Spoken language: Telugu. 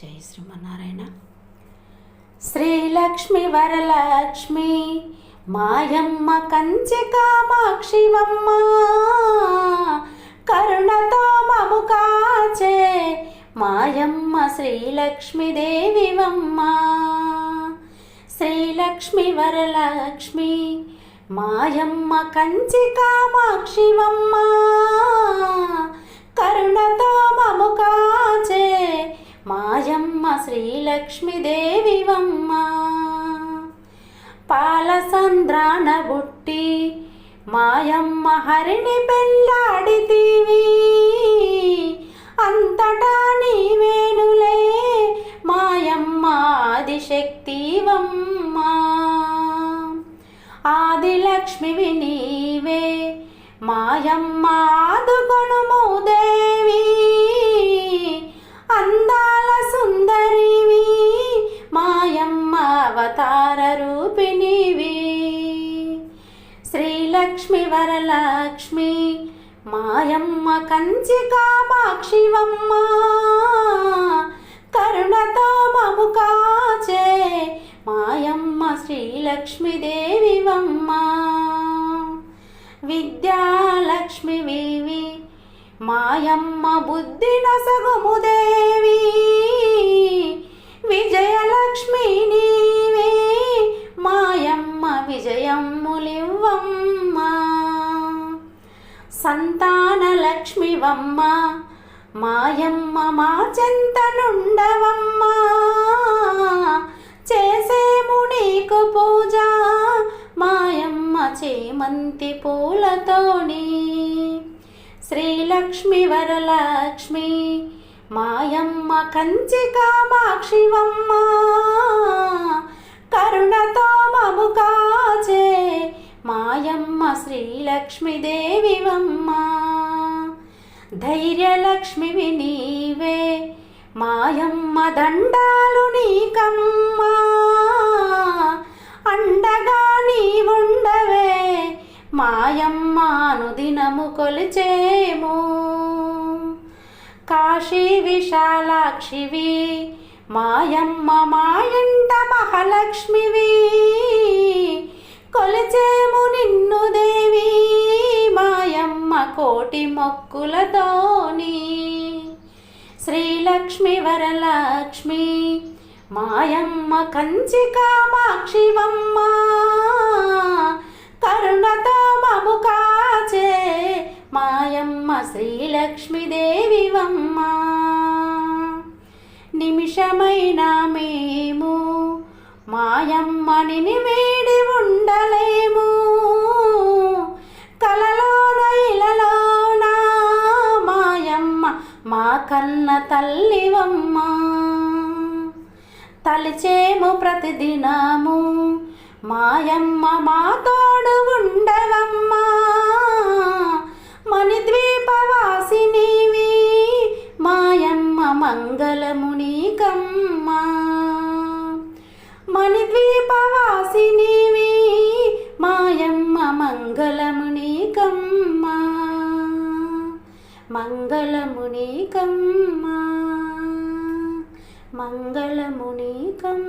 జై శ్రీమన్నారాయణ. శ్రీలక్ష్మి వరలక్ష్మి మాయమ్మ కంచె కామాక్షివమ్మ కరుణతో మము కాచే మాయమ్మ శ్రీలక్ష్మి దేవివమ్మ. శ్రీలక్ష్మి వరలక్ష్మి మాయమ్మ కంచి కామాక్షివమ్మ కరుణతో మము కాచే మాయమ్మ శ్రీలక్ష్మి పాలసంద్రాన బుట్టి మాయమ్మ హరిణి పెళ్ళాడితీవి. అంతటా నీవేనులే మాయమ్మ ఆదిశక్తివమ్మ. ఆదిలక్ష్మివి నీవే మాయమ్మ ఆదుకొను వరలక్ష్మి మాయమ్మ కంచి కామాక్షివమ్మ కరుణతో మము కాచే మాయమ్మ శ్రీలక్ష్మిదేవి దేవివమ్మ విద్యాలక్ష్మి వివి మాయమ్మ బుద్ధి నొసగుము దేవి సంతానలక్ష్మివమ్మ మాయమ్మ మా చెంతనుండవమ్మ చేసేము నీకు పూజ మాయమ్మ చేమంతి పూలతోని. శ్రీలక్ష్మి వరలక్ష్మి మాయమ్మ కంచి కామాక్షివమ్మ ధైర్యలక్ష్మివి నీవే. మాయమ్మ దండాలు నీకమ్మా. అండగా నీవుండవే. మాయమ్మ దినము కొలిచేము. కాశీ విశాలాక్షివి మాయమ్మ మాయంట మహాలక్ష్మివి. కొలిచేము నిన్ను దేవీ. కోటి మొక్కులతోని శ్రీలక్ష్మి వరలక్ష్మి మాయమ్మ కంచి కామాక్షివమ్మ కరుణతో మము కాచే మాయమ్మ శ్రీలక్ష్మి దేవివమ్మ. నిమిషమైన మేము మాయమ్మని వేడి తల్లివమ్మ తలిచేము ప్రతిదినము. మాయమ్మ మా తోడు ఉండవమ్మా మణిద్వీపవాసినివి మాయమ్మ మంగళమునికమ్మా మణిద్వీపవాసినివి మాయమ్మ మంగళమునికమ్మా మంగళమునికమ్మా మంగళమునీకం